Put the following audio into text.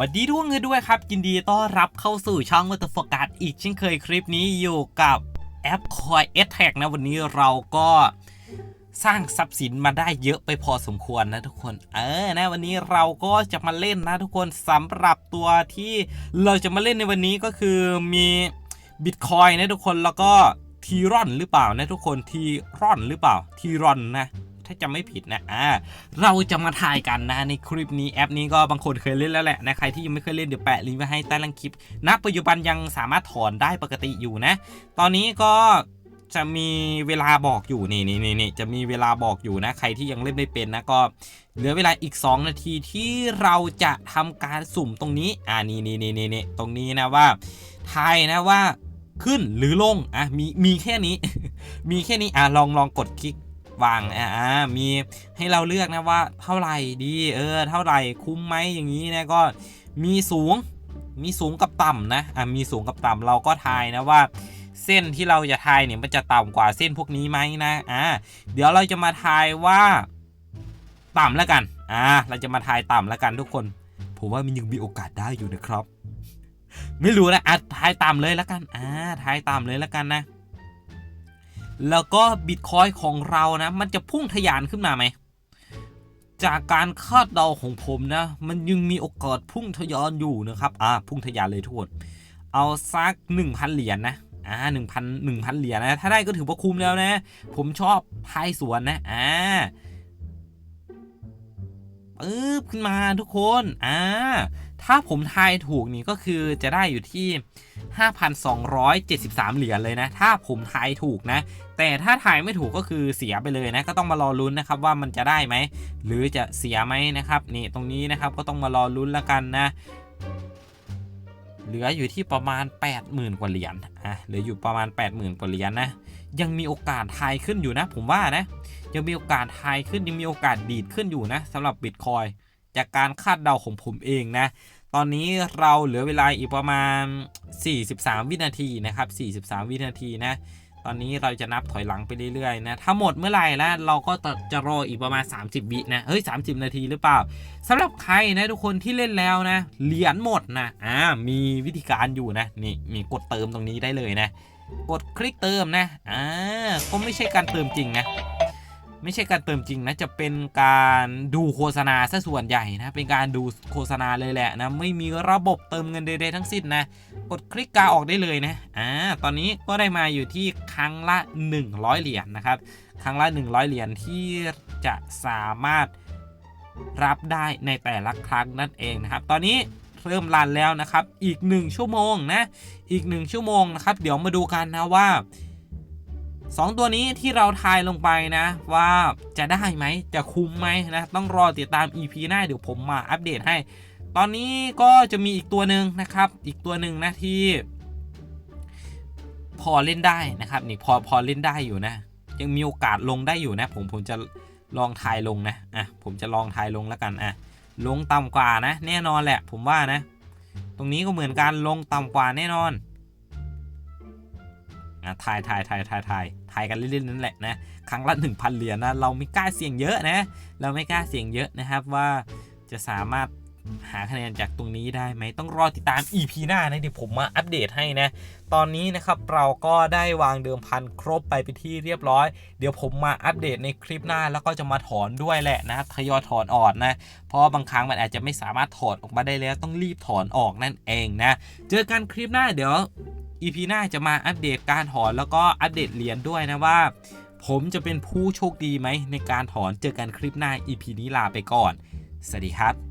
วัสดีทุกคนด้วยครับ ยินดีต้อนรับเข้าสู่ช่องวัตโฟกัสอีกเช่นเคยคลิปนี้อยู่กับแอป Coin s t a g นะวันนี้เราก็สร้างทรัพย์สินมาได้เยอะไปพอสมควรนะทุกคน เออนะวันนี้เราก็จะมาเล่นนะทุกคนสำหรับตัวที่เราจะมาเล่นในวันนี้ก็คือมีบิตคอยนะทุกคนแล้วก็ทีรอนหรือเปล่านะทุกคนทีรอนหรือเปล่าทีรอนนะ ถ้าจำไม่ผิดนะอ่าเราจะมาถ่ายกันนะในคลิปนี้แอปนี้ก็บางคนเคยเล่นแล้วแหละนะใครที่ยังไม่เคยเล่นเดี๋ยวแปะลิงก์ไว้ให้ใต้ล่างคลิปณปัจจุบันยังสามารถถอนได้ปกติอยู่นะ ตอนนี้ก็จะมีเวลาบอกอยู่นี่นี่นี่นี่จะมีเวลาบอกอยู่นะ ใครที่ยังเล่นไม่เป็นนะก็เหลือเวลาอีก 2 นาทีที่เราจะทำการสุ่มตรงนี้อ่านี่นี่นี่นี่นี่ตรงนี้นะว่าทายนะว่าขึ้นหรือลงอะมีมีแค่นี้ มีแค่นี้อะลองลองกดคลิก วางอ่ามีให้เราเลือกนะว่าเท่าไหร่ดีเออเท่าไหร่คุ้มไหมอย่างนี้นะก็มีสูงมีสูงกับต่ำนะอ่ามีสูงกับต่ำเราก็ทายนะว่าเส้นที่เราจะทายเนี่ยมันจะต่ำกว่าเส้นพวกนี้ไหมนะอ่าเดี๋ยวเราจะมาทายว่าต่ำแล้วกันอ่าเราจะมาทายต่ำแล้วกันทุกคน ผมว่ามันยังมีโอกาสได้อยู่นะครับ ไม่รู้นะอะทายต่ำเลยแล้วกันอ่าทายต่ำเลยแล้วกันนะ แล้วก็บิตคอยของเรานะมันจะพุ่งทะยานขึ้นมาไหม จากการคาดเดาของผมนะ มันยังมีโอกาสพุ่งทะยานอยู่นะครับอ่าพุ่งทะยานเลยทุกคนเอาสัก1,000 เหรียญนนะอ่า1,000 1,000เหรียญนะถ้าได้ก็ถือว่าคุ้มแล้วนะ ผมชอบทายสวนนะอ่าปึ๊บขึ้นมาทุกคนอ่าถ้าผมทายถูกนี่ก็คือจะได้อยู่ที่ 5,273 เหรียญเลยนะ ถ้าผมทายถูกนะ แต่ถ้าทายไม่ถูกก็คือเสียไปเลยนะ ก็ต้องมารอลุ้นนะครับว่ามันจะได้ไหม หรือจะเสียไหมนะครับ นี่ตรงนี้นะครับก็ต้องมารอลุ้นแล้วกันนะ เหลืออยู่ที่ประมาณ 80,000 กว่าเหรียญ อะ เหลืออยู่ประมาณ 80,000 กว่าเหรียญนะ ยังมีโอกาสทายขึ้นอยู่นะ ผมว่านะ ยังมีโอกาสทายขึ้นยังมีโอกาสดีดขึ้นอยู่นะสำหรับบิตคอยจากการคาดเดาของผมเองนะ ตอนนี้เราเหลือเวลาอีกประมาณ 43 วินาทีนะครับ 43 วินาทีนะ ตอนนี้เราจะนับถอยหลังไปเรื่อยๆนะ ถ้าหมดเมื่อไหร่แล้วเราก็จะรออีกประมาณ 30 วินะ เฮ้ย 30 นาทีหรือเปล่าสำหรับใครนะทุกคนที่เล่นแล้วนะ เหรียญหมดนะ อ่า มีวิธีการอยู่นะ นี่ มีกดเติมตรงนี้ได้เลยนะ กดคลิกเติมนะ อ่า ก็ไม่ใช่การเติมจริงนะ ไม่ใช่การเติมจริงนะจะเป็นการดูโฆษณาซะส่วนใหญ่นะเป็นการดูโฆษณาเลยแหละนะไม่มีระบบเติมเงินใดๆทั้งสิ้นนะกดคลิกกาออกได้เลยนะอ่าตอนนี้ก็ได้มาอยู่ที่ครั้งละ 100 เหรียญนะครับครั้งละ 100 เหรียญที่จะสามารถรับได้ในแต่ละครั้งนั่นเองนะครับ ตอนนี้เริ่มรันแล้วนะครับ อีก 1 ชั่วโมงนะ อีก 1 ชั่วโมงนะครับ เดี๋ยวมาดูกันนะว่า 2 ตัวนี้ที่เราทายลงไปนะ ว่าจะได้ไหมจะคุ้มไหมนะ ต้องรอติดตาม EP หน้าเดี๋ยวผมมาอัปเดตให้ ตอนนี้ก็จะมีอีกตัวหนึ่งนะครับ อีกตัวหนึ่งนะที่ พอเล่นได้นะครับนี่พอพอเล่นได้อยู่นะ ยังมีโอกาสลงได้อยู่นะ ผมผมจะลองทายลงนะอะผมจะลองทายลงแล้วกันอะลงต่ำกว่านะ แน่นอนแหละ ผมว่านะ ตรงนี้ก็เหมือนกันลงต่ำกว่าแน่นอนะทายทายทายทายทายทายกันเล่นๆนั่นแหละนะครั้งละ 1,000 เหรียญนะเราไม่กล้าเสี่ยงเยอะนะเราไม่กล้าเสี่ยงเยอะนะครับว่าจะสามารถหาคะแนนจากตรงนี้ได้ไหมต้องรอติดตาม EP หน้านะเดี๋ยวผมมาอัปเดตให้นะ ตอนนี้นะครับเราก็ได้วางเดิมพันครบไปเป็นที่เรียบร้อย เดี๋ยวผมมาอัปเดตในคลิปหน้าแล้วก็จะมาถอนด้วยแหละนะทยอยถอนออกนะ เพราะบางครั้งมันอาจจะไม่สามารถถอนออกมาได้แล้วต้องรีบถอนออกนั่นเองนะ เจอกันคลิปหน้าเดี๋ยว EP หน้าจะมาอัปเดตการถอนแล้วก็อัปเดตเหรียญด้วยนะว่า ผมจะเป็นผู้โชคดีไหมในการถอนเจอกันคลิปหน้า EP นี้ลาไปก่อน สวัสดีครับ